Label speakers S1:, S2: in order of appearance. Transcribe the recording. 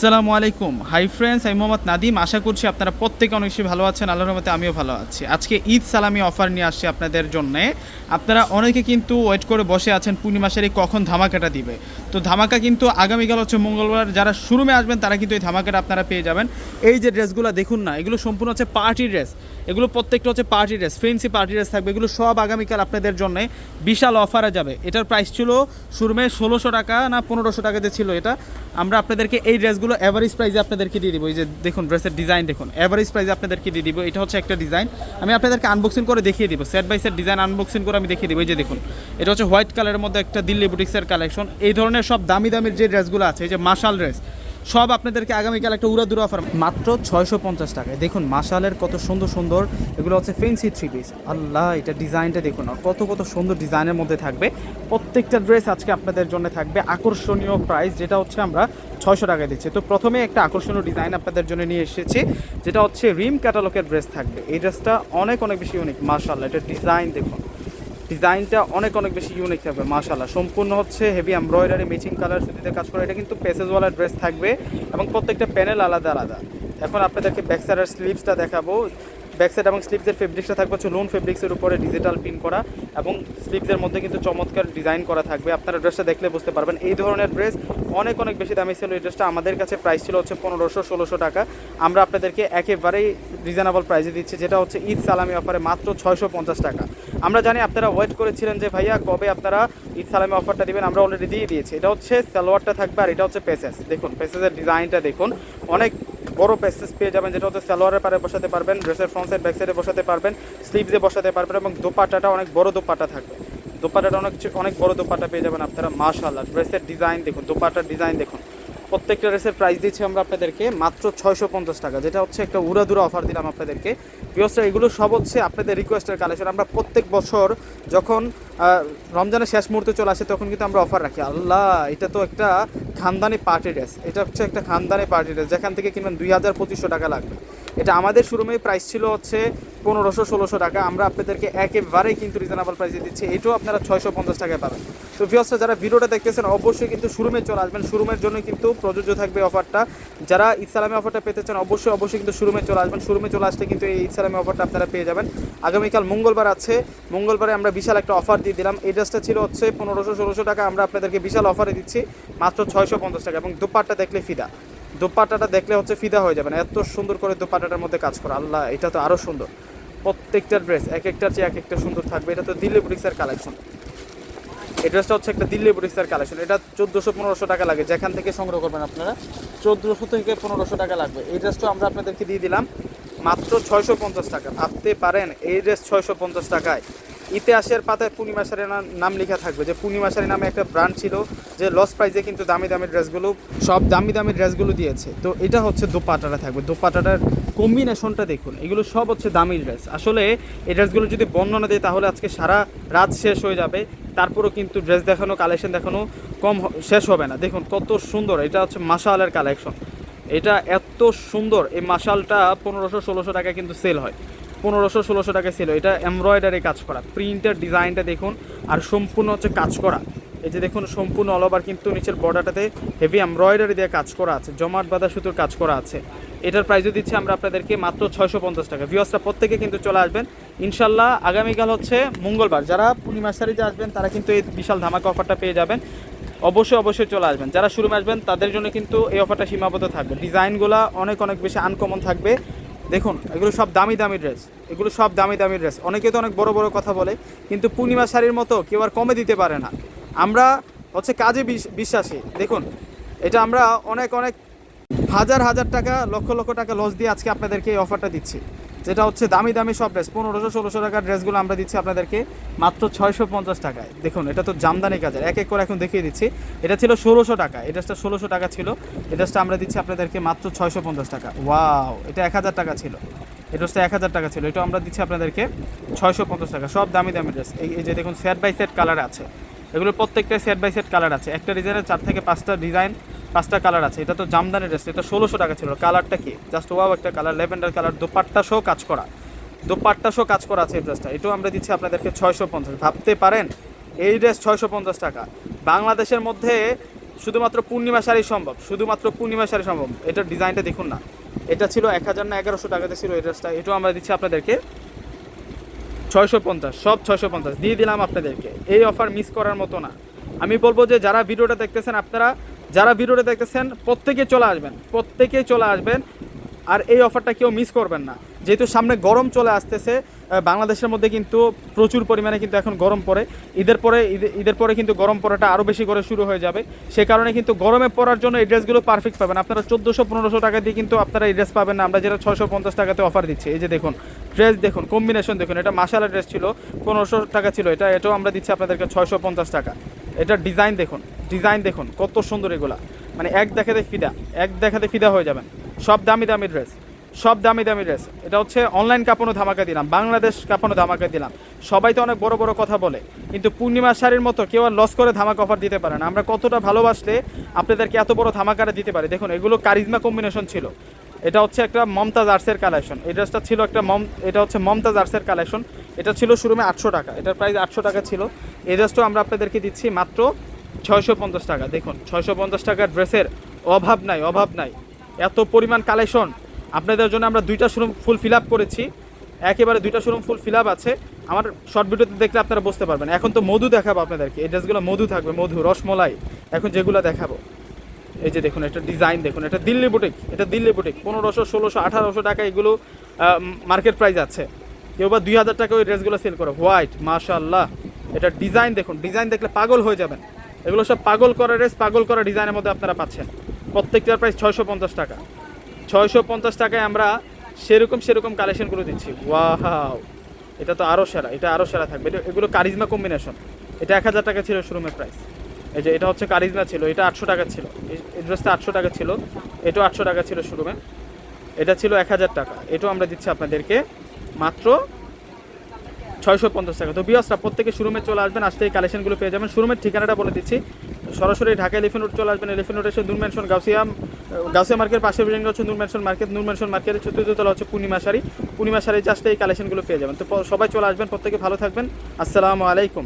S1: আসসালামু আলাইকুম। Hi friends আমি মোহাম্মদ নাদিম। আশা করছি আপনারা প্রত্যেকে অনেক বেশি ভালো আছেন। আল্লাহর রহমতে আমিও ভালো আছি। আজকে ঈদ সালামি অফার নিয়ে আসছি আপনাদের জন্য। আপনারা অনেকে কিন্তু ওয়েট করে বসে আছেন, পূর্ণিমাসের এই কখন ধামাকাটা দিবে। তো ধামাকা কিন্তু আগামীকাল হচ্ছে মঙ্গলবার। যারা শুরুমে আসবেন, তারা কিন্তু এই ধামাকাটা আপনারা পেয়ে যাবেন। এই যে ড্রেসগুলো দেখুন না, এগুলো সম্পূর্ণ হচ্ছে পার্টি ড্রেস এগুলো প্রত্যেকটা হচ্ছে party dress fancy party dress থাকবে। এগুলো সব আগামীকাল আপনাদের জন্য বিশাল অফারে যাবে। এটার প্রাইস ছিল শুরুমে ষোলোশো টাকা না পনেরোশো টাকাতে ছিল এটা। আমরা আপনাদেরকে এই ড্রেসগুলো অ্যাভারেজ প্রাইসে আপনাদেরকে দিয়ে দিব। এই যে দেখুন ড্রেসের ডিজাইন দেখুন। অ্যাভারেজ প্রাইসে আপনাদেরকে দিয়ে দিব। এটা হচ্ছে একটা ডিজাইন আমি আপনাদেরকে আনবক্সিং করে দেখিয়ে দিব। Set by set design unboxing করে আমি দেখিয়ে দিব। এই যে দেখুন, এটা হচ্ছে হোয়াইট কালারের মধ্যে একটা দিল্লি বুটিক্সের কালেকশন এই ধরনের সব দামি দামির যে ড্রেসগুলো আছে, এই যে মাশাল ড্রেস সব আপনাদেরকে আগামীকাল একটা উড়াদুরা অফার মাত্র ছয়শো পঞ্চাশ টাকায়। দেখুন, মাশালের কত সুন্দর সুন্দর, এগুলো হচ্ছে ফেন্সি থ্রি পিস আল্লাহ, এটা ডিজাইনটা দেখুন কত কত সুন্দর ডিজাইনের মধ্যে থাকবে। প্রত্যেকটা ড্রেস আজকে আপনাদের জন্য থাকবে আকর্ষণীয় প্রাইস যেটা হচ্ছে আমরা ছয়শো টাকায় দিচ্ছি। তো প্রথমে একটা আকর্ষণীয় ডিজাইন আপনাদের জন্য নিয়ে এসেছি, যেটা হচ্ছে রিম ক্যাটালগের ড্রেস থাকবে। এই ড্রেসটা অনেক অনেক বেশি ইউনিক মাশাল্লাহ, এটা ডিজাইন দেখুন। ডিজাইনটা অনেক অনেক বেশি ইউনিক থাকবে মাশাল্লাহ সম্পূর্ণ হচ্ছে হেভি এমব্রয়ডারি ম্যাচিং কালার সুতিতে কাজ করে। এটা কিন্তু প্যাসেজওয়ালা ড্রেস থাকবে এবং প্রত্যেকটা প্যানেল আলাদা আলাদা। এখন আপনাদেরকে ব্যাক সাইডের স্লিভসটা দেখাবো। ব্যাক সাইড এবং স্লিভসের ফেব্রিক্সটা থাকবে হচ্ছে লোন ফেব্রিক্সের উপরে ডিজিটাল পিন করা এবং স্লিভসের মধ্যে কিন্তু চমৎকার ডিজাইন করা থাকবে। আপনারা ড্রেসটা দেখলে বুঝতে পারবেন। এই ধরনের ড্রেস অনেক অনেক বেশি দামি ছিল। এই ড্রেসটা আমাদের কাছে প্রাইস ছিল হচ্ছে পনেরোশো, ষোলোশো টাকা। আমরা আপনাদেরকে একেবারেই রিজনেবল প্রাইসে দিচ্ছি, যেটা হচ্ছে ঈদ সালামি অফারে মাত্র ছয়শো পঞ্চাশ টাকা। আমরা জানি আপনারা ওয়েট করেছিলেন যে, ভাইয়া, কবে আপনারা ঈদ সালামি অফারটা দিবেন? আমরা অলরেডি দিয়ে দিয়েছি। এটা হচ্ছে সালোয়ারটা থাকবে আর এটা হচ্ছে পেসেস। দেখুন, পেসেসের ডিজাইনটা দেখুন। অনেক বড় প্যাসেস পেয়ে যাবেন, যেটা হচ্ছে সালোয়ারের পারে বসাতে পারবেন ড্রেসের ফ্রন্ট সাইড ব্যাক সাইডে বসাতে পারবেন স্লিভসে বসাতে পারবেন এবং দোপাটাটা অনেক বড় দোপাটা থাকবে। দোপাটাটা অনেক অনেক বড় দোপাটা পেয়ে যাবেন আপনারা মাশাল্লাহ ড্রেসের ডিজাইন দেখুন দোপাটার ডিজাইন দেখুন। প্রত্যেকটা ড্রেসের প্রাইস দিচ্ছি আমরা আপনাদেরকে মাত্র ছয়শো পঞ্চাশ টাকা, যেটা হচ্ছে একটা উড়াদুরা অফার দিলাম আপনাদেরকে। বিয়সটা এগুলো সব হচ্ছে আপনাদের রিকোয়েস্টের কালেকশন আমরা প্রত্যেক বছর যখন রমজানের শেষ মুহূর্তে চলে আসে, তখন কিন্তু আমরা অফার রাখি। আল্লাহ, এটা তো একটা খানদানি পার্টি ড্রেস এটা হচ্ছে একটা খানদানি পার্টি ড্রেস যেখান থেকে কিনবেন দুই হাজার পঁচিশশো টাকা লাগবে। এটা আমাদের শুরুমেই প্রাইস ছিল হচ্ছে পনেরোশো ষোলোশো টাকা। আমরা আপনাদেরকে একেবারেই কিন্তু রিজনেবল প্রাইসে দিচ্ছি। এটাও আপনারা ছয়শো পঞ্চাশ টাকায় পাবেন। তো ভিওসরা যারা ভিডিওটা দেখতেছেন, অবশ্যই কিন্তু শুরুমে চলে আসবেন। শুরুমের জন্য কিন্তু প্রযোজ্য থাকবে অফারটা যারা ইসলামী অফারটা পেতে চান, অবশ্যই অবশ্যই কিন্তু শুরুমে চলে আসবেন। শুরুমে চলে আসলে কিন্তু এই ইসলামী অফারটা আপনারা পেয়ে যাবেন। আগামীকাল মঙ্গলবার আছে। মঙ্গলবারে আমরা বিশাল একটা অফার দিয়ে দিলাম। এই ড্রেসটা ছিল হচ্ছে পনেরোশো ষোলোশো টাকা। আমরা আপনাদেরকে বিশাল অফারে দিচ্ছি। মাত্র ছয়শো পঞ্চাশ টাকা। এবং দুপাট্টা দেখলে ফিদা। দোপাট্টাটা দেখলে হচ্ছে ফিদা হয়ে যাবে না। এত সুন্দর করে দোপাট্টাটার মধ্যে কাজ করা। আল্লাহ, এটা তো আরও সুন্দর। প্রত্যেকটা ড্রেস এক একটার চেয়ে এক একটা সুন্দর থাকবে। এটা তো দিল্লি বুটিক্সের কালেকশন এই হচ্ছে একটা দিল্লি বুটিক্সের কালেকশন এটা চোদ্দোশো, পনেরোশো টাকা লাগে। যেখান থেকে সংগ্রহ করবেন আপনারা, চোদ্দোশো থেকে পনেরোশো টাকা লাগবে। এই ড্রেসটা আমরা আপনাদেরকে দিয়ে দিলাম। মাত্র ছয়শো পঞ্চাশ টাকা। ভাবতে পারেন, এই ড্রেস ছয়শো পঞ্চাশ টাকায়। ইতিহাসের পাতায় পূর্ণিমা শাড়ির নাম লেখা থাকবে যে, পূর্ণিমা শাড়ি নামে একটা ব্র্যান্ড ছিল যে লস প্রাইজে কিন্তু দামি দামি ড্রেসগুলো সব দামি দামি ড্রেসগুলো দিয়েছে। তো এটা হচ্ছে দোপাটাটা থাকবে। দোপাটাটার কম্বিনেশনটা দেখুন, এগুলো সব হচ্ছে দামি ড্রেস আসলে এই ড্রেসগুলো যদি বর্ণনা দেয়, তাহলে আজকে সারা রাত শেষ হয়ে যাবে। তারপরেও কিন্তু ড্রেস দেখানো কালেকশন দেখানো কম শেষ হবে না। দেখুন কত সুন্দর, এটা হচ্ছে মাসালের কালেকশন এটা এত সুন্দর, এই মাসালটা পনেরোশো ষোলোশো টাকা কিন্তু সেল হয়। পনেরোশো ষোলোশো টাকা ছিল এটা এমব্রয়ডারি কাজ করা। প্রিন্টের ডিজাইনটা দেখুন, আর সম্পূর্ণ হচ্ছে কাজ করা। এই যে দেখুন, সম্পূর্ণ অল ওভার কিন্তু নিচের বর্ডারটাতে হেভি এমব্রয়ডারি দিয়ে কাজ করা আছে, জমাট বাঁধা সুতোর কাজ করা আছে। এটার প্রাইসও দিচ্ছি আমরা আপনাদেরকে মাত্র ছয়শো পঞ্চাশ টাকা। ভিওসটা প্রত্যেকে কিন্তু চলে আসবেন। ইনশাল্লাহ আগামীকাল হচ্ছে মঙ্গলবার। যারা পূর্ণিমা শাড়িতে আসবেন, তারা কিন্তু এই বিশাল ধামাকা অফারটা পেয়ে যাবেন। অবশ্যই অবশ্যই চলে আসবেন। যারা শুরু আসবেন, তাদের জন্য কিন্তু এই অফারটা সীমাবদ্ধ থাকবে। ডিজাইনগুলো অনেক অনেক বেশি আনকমন থাকবে। দেখুন, এগুলো সব দামি দামি ড্রেস এগুলো সব দামি দামি ড্রেস অনেকে তো অনেক বড় বড় কথা বলে, কিন্তু পূর্ণিমা শাড়ির মতো কেউ আর কমে দিতে পারে না। আমরা হচ্ছে কাজে বিশ- বিশ্বাসী। দেখুন, এটা আমরা অনেক অনেক হাজার হাজার টাকা, লক্ষ লক্ষ টাকা লস দিয়ে আজকে আপনাদেরকে এই অফারটা দিচ্ছি। যেটা হচ্ছে দামি দামি সব ড্রেস পনেরোশো, ষোলোশো টাকার ড্রেসগুলো আমরা দিচ্ছি আপনাদেরকে মাত্র ছয়শো পঞ্চাশ টাকায়। দেখুন, এটা তো জামদানি কাজের। এক এক করে এখন দেখিয়ে দিচ্ছি। এটা ছিল ষোলোশো টাকা। এই ড্রেসটা ষোলোশো টাকা ছিল। ড্রেসটা আমরা দিচ্ছি আপনাদেরকে মাত্র ছয়শো পঞ্চাশ টাকা। ওয়াও এটা এক হাজার টাকা ছিল। এই ড্রেসটা এক হাজার টাকা ছিল। এটা আমরা দিচ্ছি আপনাদেরকে ছয়শো পঞ্চাশ টাকা। সব দামি দামি ড্রেস এই যে দেখুন সেট বাই সেট কালার আছে। এগুলোর প্রত্যেকটা সেট বাই সেট কালার আছে। একটা ডিজাইনের চার থেকে পাঁচটা ডিজাইন পাঁচটা কালার আছে। এটা তো জামদানি ড্রেস এটা ষোলোশো টাকা ছিল। কালারটা কি? জাস্ট ওয়াও একটা কালার ল্যাভেন্ডার কালার দোপাট্টা সহ কাজ করা। দোপাট্টা সহ কাজ করা আছে এই ড্রেসটা এটাও আমরা দিচ্ছি আপনাদেরকে ছয়শো পঞ্চাশ। ভাবতে পারেন, এই ড্রেস ছয়শো পঞ্চাশ টাকা। বাংলাদেশের মধ্যে শুধুমাত্র পূর্ণিমা শাড়ি সম্ভব। শুধুমাত্র পূর্ণিমা শাড়ি সম্ভব। এটার ডিজাইনটা দেখুন না। এটা ছিল এক হাজার না এগারোশো টাকাতে ছিল এই ড্রেসটা এটাও আমরা দিচ্ছি আপনাদেরকে ছয়শো পঞ্চাশ, সব ছয়শো পঞ্চাশ। দিয়ে দিলাম আপনাদেরকে। এই অফার মিস করার মতো না। আমি বলব যে, যারা ভিডিওটা দেখতেছেন আপনারা, যারা ভিডিওটা দেখতেছেন, প্রত্যেকে চলে আসবেন, প্রত্যেকে চলে আসবেন। আর এই অফারটা কেউ মিস করবেন না। যেহেতু সামনে গরম চলে আসতেছে বাংলাদেশের মধ্যে কিন্তু প্রচুর পরিমাণে কিন্তু এখন গরম পড়ে। ঈদের পরে, ঈদে- ঈদের পরে কিন্তু গরম পড়াটা আরও বেশি করে শুরু হয়ে যাবে। সে কারণে কিন্তু গরমে পড়ার জন্য এই ড্রেসগুলো পারফেক্ট পাবেন। আপনারা চোদ্দোশো, পনেরোশো টাকা দিয়ে কিন্তু আপনারা এই ড্রেস পাবেন না। আমরা যেটা ছয়শো পঞ্চাশ টাকাতে অফার দিচ্ছি। এই যে দেখুন ড্রেস দেখুন কম্বিনেশন দেখুন। এটা মাসালা ড্রেস ছিল, পনেরোশো টাকা ছিল। এটা, এটাও আমরা দিচ্ছি আপনাদেরকে ছয়শো পঞ্চাশ টাকা। এটা ডিজাইন দেখুন ডিজাইন দেখুন, কত সুন্দর এগুলা। মানে এক দেখাতে ফিদা, এক দেখাতে ফিদা হয়ে যাবেন। সব দামি দামি ড্রেস সব দামি দামি ড্রেস এটা হচ্ছে অনলাইন কাপড়ও ধামাকা দিলাম, বাংলাদেশ কাপড়ও ধামাকা দিলাম। সবাই তো অনেক বড় বড় কথা বলে, কিন্তু পূর্ণিমা শাড়ির মতো কেউ আর লস করে ধামাকা অফার দিতে পারে না। আমরা কতটা ভালোবাসলে আপনাদেরকে এত বড় ধামাকাটা দিতে পারি। দেখুন, এগুলো কারিজমা কম্বিনেশন ছিল। এটা হচ্ছে একটা মমতাজ আর্টসের কালেকশন এই ড্রেসটা ছিল একটা মম এটা হচ্ছে মমতাজ আর্টসের কালেকশন এটা ছিল শুরুমে আটশো টাকা। এটার প্রাইস আটশো টাকা ছিল। এই ড্রেসটাও আমরা আপনাদেরকে দিচ্ছি মাত্র ছয়শো পঞ্চাশ টাকা। দেখুন, ছয়শো পঞ্চাশ টাকার ড্রেসের অভাব নাই অভাব নাই। এত পরিমাণ কালেকশন আপনাদের জন্য আমরা দুইটা শোরুম ফুল ফিল আপ করেছি। একেবারে দুইটা শোরুম ফুল ফিল আপ আছে। আমার শর্ট ভিডিওতে দেখলে আপনারা বুঝতে পারবেন। এখন তো মধু দেখাবো আপনাদেরকে। এই ড্রেসগুলো মধু থাকবে, মধু, রসমলাই। এখন যেগুলো দেখাবো। এই যে দেখুন, এটা ডিজাইন দেখুন। এটা দিল্লি বুটিক এটা দিল্লি বুটিক পনেরোশো, ষোলোশো, আঠারোশো টাকা এগুলো মার্কেট প্রাইস আছে। কেউ বা দুই হাজার টাকা ওই ড্রেসগুলো সেল করে। হোয়াইট মাশাল্লাহ এটা ডিজাইন দেখুন। ডিজাইন দেখলে পাগল হয়ে যাবেন। এগুলো সব পাগল করা ড্রেস পাগল করা ডিজাইনের মধ্যে আপনারা পাচ্ছেন। প্রত্যেকটার প্রাইস ছয়শো পঞ্চাশ টাকা। ছয়শো পঞ্চাশ টাকায় আমরা সেরকম সেরকম কালেকশনগুলো দিচ্ছি। ওয়াও! এটা তো আরও সেরা, এটা আরও সেরা থাকবে। এগুলো কারিজমা কম্বিনেশন এটা এক হাজার টাকা ছিল শোরুমের প্রাইস এই যে এটা হচ্ছে কারিজমা ছিল, এটা আটশো টাকা ছিল। এই- ড্রেসটা আটশো টাকা ছিল, এটাও আটশো টাকা ছিল শোরুমে এটা ছিল এক হাজার টাকা। এটাও আমরা দিচ্ছি আপনাদেরকে মাত্র ছয়শো পঞ্চাশ টাকা। তো বিয়াসরা প্রত্যেকে শোরুমে চলে আসবেন আসতে এই কালেকশনগুলো পেয়ে যাবেন। শোরুমের ঠিকানাটা বলে দিচ্ছি। সরাসরি ঢাকা এলিফেন্ট রোড চলে আসবেন। এলিফেন্ট রোড এসে নূর ম্যানশন গাউসিয়া মার্কেটের মার্কেট পাশে বিল্ডিং হচ্ছে Noor mansion market. Noor mansion মার্কেটের চতুর্থ তলা হচ্ছে পূর্ণিমা শাড়ি পূর্ণিমা শাড়ি জাস্ট এই কালেকশনগুলো পেয়ে যাবেন। তো সবাই চলে আসবেন, প্রত্যেকে ভালো থাকবেন। আসসালামু আলাইকুম।